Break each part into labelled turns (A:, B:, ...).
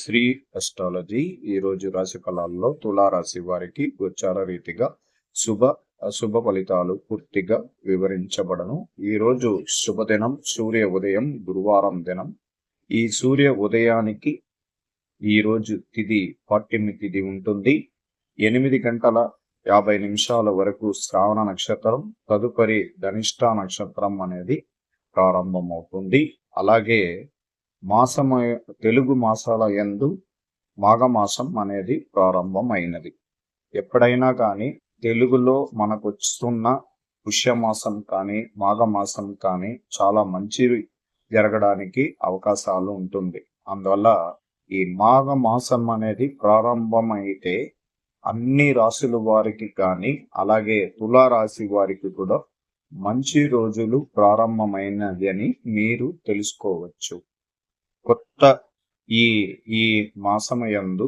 A: Shri astrology ఈరోజు రాశి ఫలాల్లో తులారాశి వారికి గోచార రీతిగా శుభ అశుభ ఫలితాలు పూర్తిగా వివరించబడను. ఈరోజు శుభదినం సూర్య ఉదయం గురువారం దినం. ఈ సూర్య ఉదయానికి ఈరోజు తిది పట్టిమి తిది ఉంటుంది. ఎనిమిది గంటల యాభై నిమిషాల వరకు శ్రావణ నక్షత్రం తదుపరి ధనిష్ట నక్షత్రం అనేది ప్రారంభమవుతుంది. అలాగే మాసమ తెలుగు మాసాల ఎందు మాఘమాసం అనేది ప్రారంభమైనది. ఎప్పుడైనా కానీ తెలుగులో మనకు వస్తున్న పుష్యమాసం కానీ మాఘమాసం కానీ చాలా మంచివి జరగడానికి అవకాశాలు ఉంటుంది. అందువల్ల ఈ మాఘ మాసం అనేది ప్రారంభమైతే అన్ని రాశుల వారికి కానీ అలాగే తులారాశి వారికి కూడా మంచి రోజులు ప్రారంభమైనది అని మీరు తెలుసుకోవచ్చు. కొత్త ఈ ఈ మాసమయందు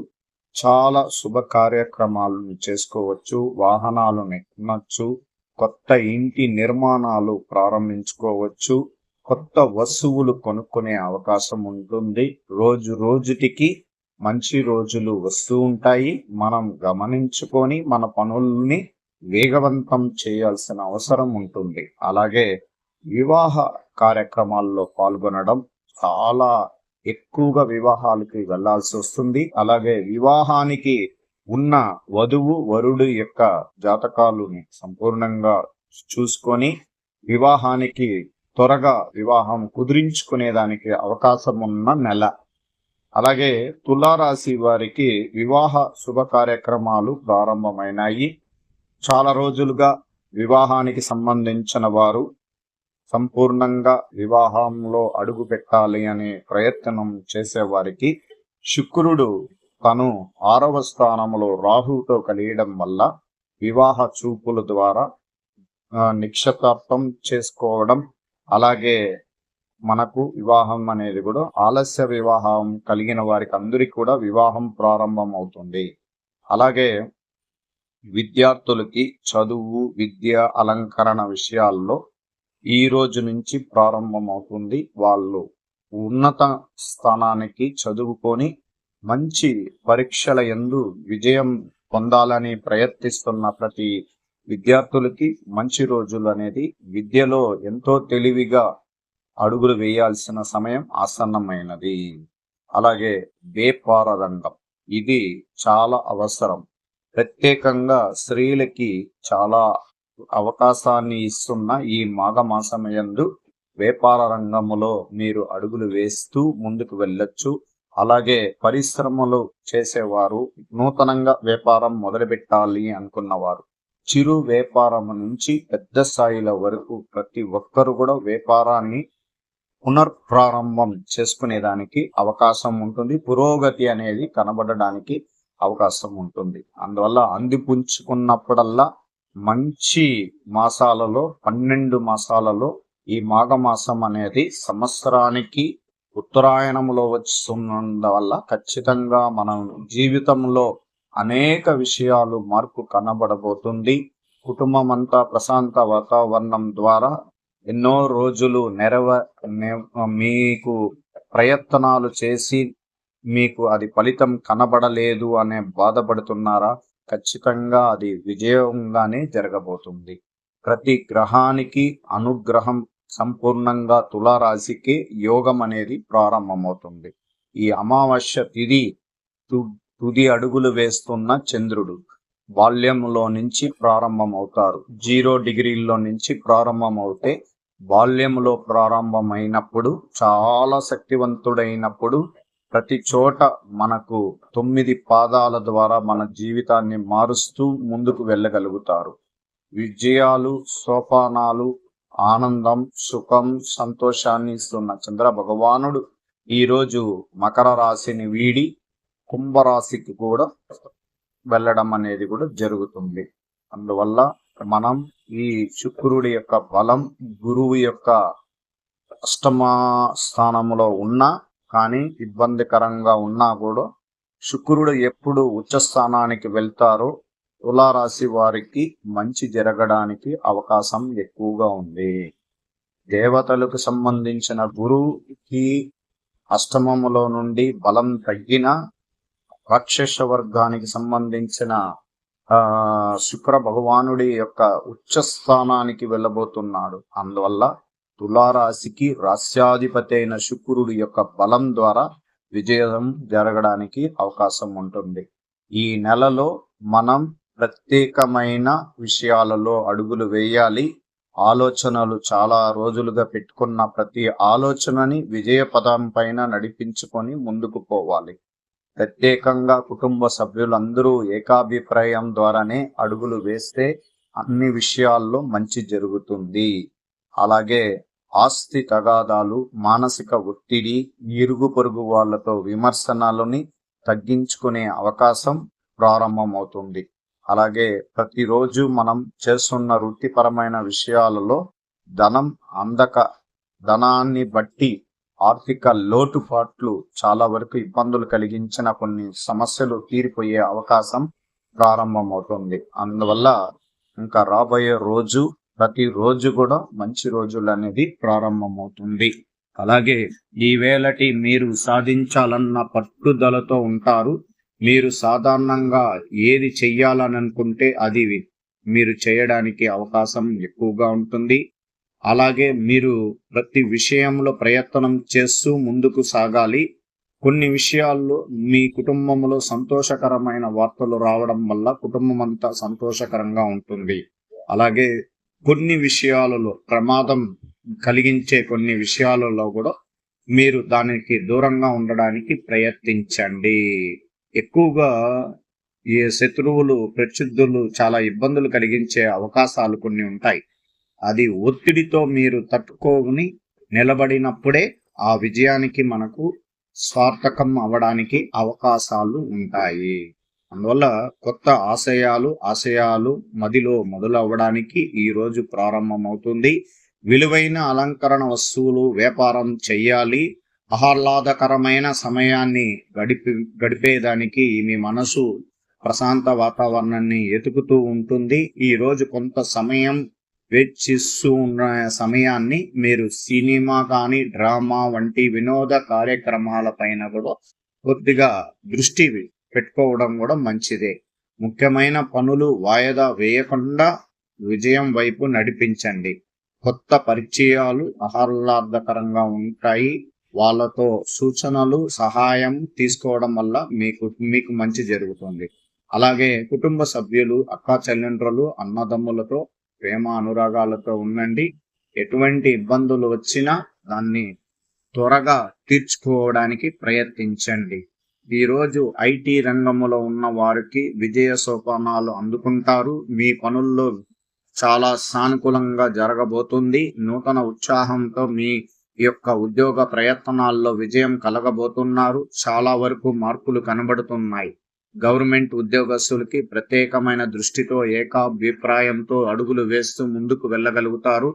A: చాలా శుభ కార్యక్రమాలను చేసుకోవచ్చు వాహనాలు నెక్కనొచ్చు కొత్త ఇంటి నిర్మాణాలు ప్రారంభించుకోవచ్చు కొత్త వస్తువులు కొనుక్కునే అవకాశం ఉంటుంది. రోజు రోజుటికి మంచి రోజులు వస్తూ ఉంటాయి. మనం గమనించుకొని మన పనుల్ని వేగవంతం చేయాల్సిన అవసరం ఉంటుంది. అలాగే వివాహ కార్యక్రమాల్లో పాల్గొనడం చాలా ఎక్కువగా వివాహాలకి వెళ్ళాల్సి వస్తుంది. అలాగే వివాహానికి ఉన్న వధువు వరుడు యొక్క జాతకాలని సంపూర్ణంగా చూసుకొని వివాహానికి త్వరగా వివాహం కుదిరించుకునేదానికి అవకాశం ఉన్న నెల. అలాగే తులారాశి వారికి వివాహ శుభ కార్యక్రమాలు ప్రారంభమైనాయి. చాలా రోజులుగా వివాహానికి సంబంధించిన వారు సంపూర్ణంగా వివాహంలో అడుగు పెట్టాలి అనే ప్రయత్నం చేసేవారికి శుక్రుడు తను ఆరవ స్థానంలో రాహుతో కలియడం వల్ల వివాహ చూపుల ద్వారా నిక్షతార్థం చేసుకోవడం అలాగే మనకు వివాహం అనేది కూడా ఆలస్య వివాహం కలిగిన వారికి అందరికి కూడా వివాహం ప్రారంభం అవుతుంది అలాగే విద్యార్థులకి చదువు విద్య అలంకరణ విషయాల్లో ఈ రోజు నుంచి ప్రారంభమవుతుంది. వాళ్ళు ఉన్నత స్థానానికి చదువుకొని మంచి పరీక్షల ఎందు విజయం పొందాలని ప్రయత్నిస్తున్న ప్రతి విద్యార్థులకి మంచి రోజులు అనేది విద్యలో ఎంతో తెలివిగా అడుగులు వేయాల్సిన సమయం ఆసన్నమైనది. అలాగే వేపారదండం ఇది చాలా అవసరం. ప్రత్యేకంగా స్త్రీలకి చాలా అవకాశాన్ని ఇస్తున్న ఈ మాఘమాసమయందు వ్యాపార రంగములో మీరు అడుగులు వేస్తూ ముందుకు వెళ్ళొచ్చు. అలాగే పరిశ్రమలు చేసేవారు నూతనంగా వ్యాపారం మొదలుపెట్టాలి అనుకున్నవారు. చిరు వ్యాపారం నుంచి పెద్ద స్థాయిల వరకు ప్రతి ఒక్కరు కూడా వ్యాపారాన్ని పునర్ప్రారంభం చేసుకునేదానికి అవకాశం ఉంటుంది. పురోగతి అనేది కనబడడానికి అవకాశం ఉంటుంది. అందువల్ల అందిపుంచుకున్నప్పుడల్లా మంచి మాసాలలో పన్నెండు మాసాలలో ఈ మాఘమాసం అనేది సంవత్సరానికి ఉత్తరాయణంలో వస్తున్నందు వల్ల ఖచ్చితంగా మనం జీవితంలో అనేక విషయాలు మార్పు కనబడబోతుంది. కుటుంబం అంతా ప్రశాంత వాతావరణం ద్వారా ఎన్నో రోజులు నెరవ మీకు ప్రయత్నాలు చేసి మీకు అది ఫలితం కనబడలేదు అనే బాధపడుతున్నారా? ఖచ్చితంగా అది విజయంగానే జరగబోతుంది. ప్రతి గ్రహానికి అనుగ్రహం సంపూర్ణంగా తులారాశికి యోగం అనేది ప్రారంభమవుతుంది. ఈ అమావాస్య తిది తుది అడుగులు వేస్తున్న చంద్రుడు బాల్యంలో నుంచి ప్రారంభమవుతారు. జీరో డిగ్రీల్లో నుంచి ప్రారంభమవుతే బాల్యంలో ప్రారంభమైనప్పుడు చాలా శక్తివంతుడైనప్పుడు ప్రతి చోట మనకు తొమ్మిది పాదాల ద్వారా మన జీవితాన్ని మారుస్తూ ముందుకు వెళ్ళగలుగుతారు. విజయాలు సోపానాలు ఆనందం సుఖం సంతోషాన్ని ఇస్తున్న చంద్ర భగవానుడు ఈరోజు మకర రాశిని వీడి కుంభరాశికి కూడా వెళ్ళడం అనేది కూడా జరుగుతుంది. అందువల్ల మనం ఈ శుక్రుడి యొక్క బలం గురువు యొక్క అష్టమ స్థానంలో ఉన్న కానీ ఇబ్బందికరంగా ఉన్నా కూడా శుక్రుడు ఎప్పుడు ఉచ్చస్థానానికి వెళ్తారో తులారాశి వారికి మంచి జరగడానికి అవకాశం ఎక్కువగా ఉంది. దేవతలకు సంబంధించిన గురువుకి అష్టమములో నుండి బలం తగ్గిన రాక్షస వర్గానికి సంబంధించిన ఆ శుక్ర భగవానుడి యొక్క ఉచ్చస్థానానికి వెళ్ళబోతున్నాడు. అందువల్ల తులారాశికి రాస్యాధిపతి అయిన శుక్రుడి యొక్క బలం ద్వారా విజయం జరగడానికి అవకాశం ఉంటుంది. ఈ నెలలో మనం ప్రత్యేకమైన విషయాలలో అడుగులు వేయాలి. ఆలోచనలు చాలా రోజులుగా పెట్టుకున్న ప్రతి ఆలోచనని విజయ పదం పైన నడిపించుకొని ముందుకు పోవాలి. ప్రత్యేకంగా కుటుంబ సభ్యులందరూ ఏకాభిప్రాయం ద్వారానే అడుగులు వేస్తే అన్ని విషయాల్లో మంచి జరుగుతుంది. అలాగే ఆస్తి తగాదాలు మానసిక ఒత్తిడి ఇరుగు పొరుగు వాళ్ళతో విమర్శనాలని తగ్గించుకునే అవకాశం ప్రారంభమవుతుంది. అలాగే ప్రతిరోజు మనం చేస్తున్న వృత్తిపరమైన విషయాలలో ధనం అందక ధనాన్ని బట్టి ఆర్థిక లోటుపాట్లు చాలా వరకు ఇబ్బందులు కలిగించిన కొన్ని సమస్యలు తీరిపోయే అవకాశం ప్రారంభమవుతుంది. అందువల్ల ఇంకా రాబోయే రోజు ప్రతి రోజు కూడా మంచి రోజులు అనేది ప్రారంభమవుతుంది. అలాగే ఈ వేళటి మీరు సాధించాలన్న పట్టుదలతో ఉంటారు. మీరు సాధారణంగా ఏది చెయ్యాలని అనుకుంటే అది మీరు చేయడానికి అవకాశం ఎక్కువగా ఉంటుంది. అలాగే మీరు ప్రతి విషయంలో ప్రయత్నం చేస్తూ ముందుకు సాగాలి. కొన్ని విషయాల్లో మీ కుటుంబంలో సంతోషకరమైన వార్తలు రావడం వల్ల కుటుంబం అంతా సంతోషకరంగా ఉంటుంది. అలాగే కొన్ని విషయాలలో ప్రమాదం కలిగించే కొన్ని విషయాలలో కూడా మీరు దానికి దూరంగా ఉండడానికి ప్రయత్నించండి. ఎక్కువగా ఈ శత్రువులు ప్రత్యుద్ధులు చాలా ఇబ్బందులు కలిగించే అవకాశాలు కొన్ని ఉంటాయి. అది ఒత్తిడితో మీరు తట్టుకోని నిలబడినప్పుడే ఆ విజయానికి మనకు స్వార్థకం అవడానికి అవకాశాలు ఉంటాయి. అందువల్ల కొత్త ఆశయాలు ఆశయాలు మదిలో మొదలవ్వడానికి ఈ రోజు ప్రారంభమవుతుంది. విలువైన అలంకరణ వస్తువులు వ్యాపారం చెయ్యాలి. ఆహ్లాదకరమైన సమయాన్ని గడిపి గడిపేదానికి మీ మనసు ప్రశాంత వాతావరణాన్ని ఎతుకుతూ ఉంటుంది. ఈ రోజు కొంత సమయం వెచ్చిస్తూ ఉన్న సమయాన్ని మీరు సినిమా కానీ డ్రామా వంటి వినోద కార్యక్రమాల పైన కూడా కొద్దిగా దృష్టి పెట్టుకోవడం కూడా మంచిదే. ముఖ్యమైన పనులు వాయిదా వేయకుండా విజయం వైపు నడిపించండి. కొత్త పరిచయాలు ఆహ్లాదకరంగా ఉంటాయి. వాళ్ళతో సూచనలు సహాయం తీసుకోవడం వల్ల మీకు మీకు మంచి జరుగుతుంది. అలాగే కుటుంబ సభ్యులు అక్క చెల్లెండ్రులు అన్నదమ్ములతో ప్రేమ అనురాగాలతో ఉండండి. ఎటువంటి ఇబ్బందులు వచ్చినా దాన్ని త్వరగా తీర్చుకోవడానికి ప్రయత్నించండి. ఈరోజు ఐటీ రంగంలో ఉన్న వారికి విజయ సోపానాలు అందుకుంటారు. మీ పనుల్లో చాలా సానుకూలంగా జరగబోతుంది. నూతన ఉత్సాహంతో మీ యొక్క ఉద్యోగ ప్రయత్నాల్లో విజయం కలగబోతున్నారు. చాలా వరకు మార్పులు కనబడుతున్నాయి. గవర్నమెంట్ ఉద్యోగస్తులకి ప్రత్యేకమైన దృష్టితో ఏకాభిప్రాయంతో అడుగులు వేస్తూ ముందుకు వెళ్ళగలుగుతారు.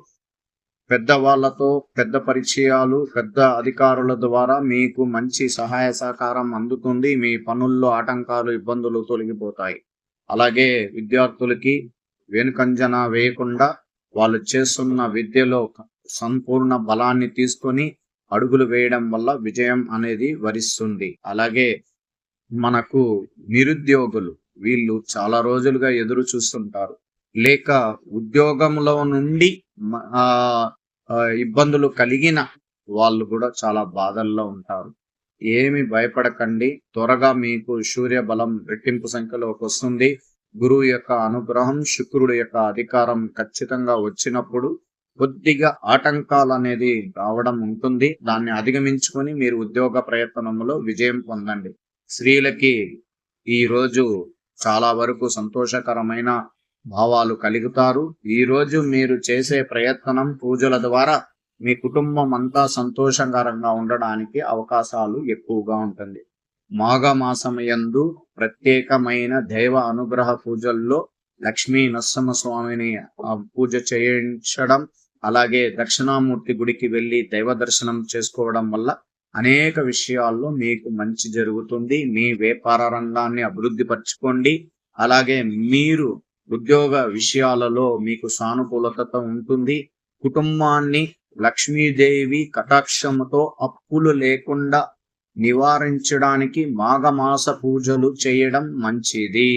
A: పెద్దవాళ్ళతో పెద్ద పరిచయాలు పెద్ద అధికారుల ద్వారా మీకు మంచి సహాయ సహకారం అందుతుంది. మీ పనుల్లో ఆటంకాలు ఇబ్బందులు తొలగిపోతాయి. అలాగే విద్యార్థులకి వెనుకంజన వేయకుండా వాళ్ళు చేస్తున్న విద్యలో సంపూర్ణ బలాన్ని తీసుకొని అడుగులు వేయడం వల్ల విజయం అనేది వరిస్తుంది. అలాగే మనకు నిరుద్యోగులు వీళ్ళు చాలా రోజులుగా ఎదురు చూస్తుంటారు. లేక ఉద్యోగంలో నుండి ఇబ్బందులు కలిగిన వాళ్ళు కూడా చాలా బాధల్లో ఉంటారు. ఏమి భయపడకండి. త్వరగా మీకు సూర్య బలం రెట్టింపు సంఖ్యలోకి వస్తుంది. గురువు యొక్క అనుగ్రహం శుక్రుడు యొక్క అధికారం ఖచ్చితంగా వచ్చినప్పుడు కొద్దిగా ఆటంకాలు అనేది రావడం ఉంటుంది. దాన్ని అధిగమించుకొని మీరు ఉద్యోగ ప్రయత్నంలో విజయం పొందండి. స్త్రీలకి ఈ రోజు చాలా వరకు సంతోషకరమైన భావాలు కలుగుతారు. ఈరోజు మీరు చేసే ప్రయత్నం పూజల ద్వారా మీ కుటుంబం అంతా సంతోషకరంగా ఉండడానికి అవకాశాలు ఎక్కువగా ఉంటుంది. మాఘమాసమయందు ప్రత్యేకమైన దైవ అనుగ్రహ పూజల్లో లక్ష్మీ నరసింహ స్వామిని పూజ చేయించడం అలాగే దక్షిణామూర్తి గుడికి వెళ్ళి దైవ దర్శనం చేసుకోవడం వల్ల అనేక విషయాల్లో మీకు మంచి జరుగుతుంది. మీ వ్యాపార రంగాన్ని అభివృద్ధి పరచుకోండి. అలాగే మీరు ఉద్యోగ విషయాలలో మీకు సానుకూలత ఉంటుంది. కుటుంబాన్ని లక్ష్మీదేవి కటాక్షముతో అప్పులు లేకుండా నివారించడానికి మాఘమాస పూజలు చేయడం మంచిది.